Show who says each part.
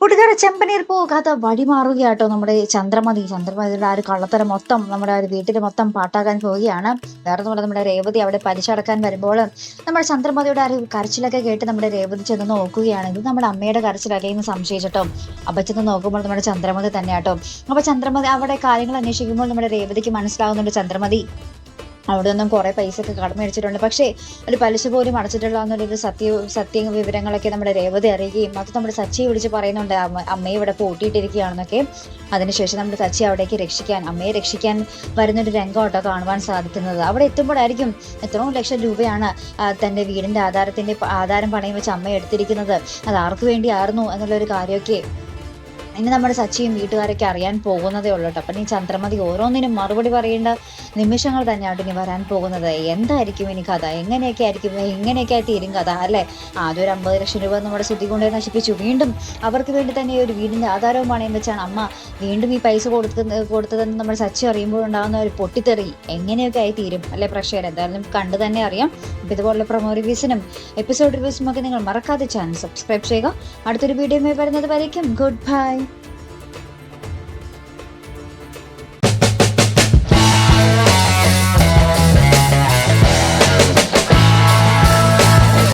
Speaker 1: കൂട്ടുകാരെ ചെമ്പനീർ പോകാതെ കഥ വഴിമാറുകയാട്ടോ നമ്മുടെ ചന്ദ്രമതി. ചന്ദ്രമതിയുടെ ആ ഒരു കള്ളത്തരം മൊത്തം നമ്മുടെ ആ ഒരു വീട്ടിൽ മൊത്തം പാട്ടാകാൻ പോവുകയാണ്. വേറെ നമ്മുടെ നമ്മുടെ രേവതി അവിടെ പലിശടക്കാൻ വരുമ്പോൾ നമ്മുടെ ചന്ദ്രമതിയുടെ ആ ഒരു കരച്ചിലൊക്കെ കേട്ട് നമ്മുടെ രേവതി ചെന്ന് നോക്കുകയാണ് ഇത് നമ്മുടെ അമ്മയുടെ കരച്ചിലല്ലേ എന്ന് സംശയിച്ചിട്ടോ? അപ്പം ചെന്ന് നോക്കുമ്പോൾ നമ്മുടെ ചന്ദ്രമതി തന്നെയാട്ടോ. അപ്പൊ ചന്ദ്രമതി അവിടെ കാര്യങ്ങൾ അന്വേഷിക്കുമ്പോൾ നമ്മുടെ രേവതിക്ക് മനസ്സിലാവുന്നുണ്ട് ചന്ദ്രമതി അവിടെ നിന്നും കുറെ പൈസ ഒക്കെ കടം മേടിച്ചിട്ടുണ്ട്. പക്ഷേ ഒരു പലിശ പോലും അടച്ചിട്ടുള്ള എന്നൊരു സത്യ സത്യ വിവരങ്ങളൊക്കെ നമ്മുടെ രേവതി അറിയുകയും അത് നമ്മുടെ സച്ചിയെ വിളിച്ച് പറയുന്നുണ്ട് അമ്മ അമ്മയെ ഇവിടെ പൂട്ടിയിട്ടിരിക്കുകയാണെന്നൊക്കെ. അതിനുശേഷം നമ്മുടെ സച്ചി അവിടേക്ക് രക്ഷിക്കാൻ അമ്മയെ രക്ഷിക്കാൻ വരുന്നൊരു രംഗം കേട്ടോ കാണുവാൻ സാധിക്കുന്നത്. അവിടെ എത്തുമ്പോഴായിരിക്കും എത്രയോ ലക്ഷം രൂപയാണ് തന്റെ തന്റെ വീടിന്റെ ആധാരത്തിന്റെ ആധാരം പണയം വെച്ച് അമ്മ എടുത്തിരിക്കുന്നത്. അത് ആർക്ക് വേണ്ടിയായിരുന്നു എന്നുള്ളൊരു കാര്യമൊക്കെ ഇനി നമ്മുടെ സച്ചിയും വീട്ടുകാരൊക്കെ അറിയാൻ പോകുന്നതേ ഉള്ളൂ കേട്ടോ. അപ്പം ഈ ചന്ദ്രമതി ഓരോന്നിനും മറുപടി പറയേണ്ട നിമിഷങ്ങൾ തന്നെയാണ് ഇനി വരാൻ പോകുന്നത്. എന്തായിരിക്കും ഇനി കഥ? എങ്ങനെയൊക്കെ ആയിരിക്കും? എങ്ങനെയൊക്കെ തീരും കഥ അല്ലേ? ഒരു അമ്പത് ലക്ഷം രൂപ നമ്മുടെ സ്ഥിതി കൊണ്ടുപോയി നശിപ്പിച്ചു. വീണ്ടും അവർക്ക് വേണ്ടി തന്നെ ഒരു വീടിന്റെ ആധാരവും പണയം വെച്ചാണ്. അമ്മ വീണ്ടും ഈ പൈസ കൊടുക്കുന്ന കൊടുത്തതെന്ന് നമ്മൾ സച്ചി അറിയുമ്പോൾ ഉണ്ടാകുന്ന ഒരു പൊട്ടിത്തെറി. എങ്ങനെയൊക്കെ ആയി തീരും? അല്ലെ പ്രേക്ഷകർ എന്തായാലും കണ്ടു തന്നെ അറിയാം. അപ്പം ഇതുപോലുള്ള പ്രൊമോ റിവ്യൂസിനും എപ്പിസോഡ് റിവ്യൂസിനും ഒക്കെ നിങ്ങൾ മറക്കാതെ ചാനൽ സബ്സ്ക്രൈബ് ചെയ്യുക. അടുത്തൊരു വീഡിയോ വരുന്നത് വരയ്ക്കും. Good bye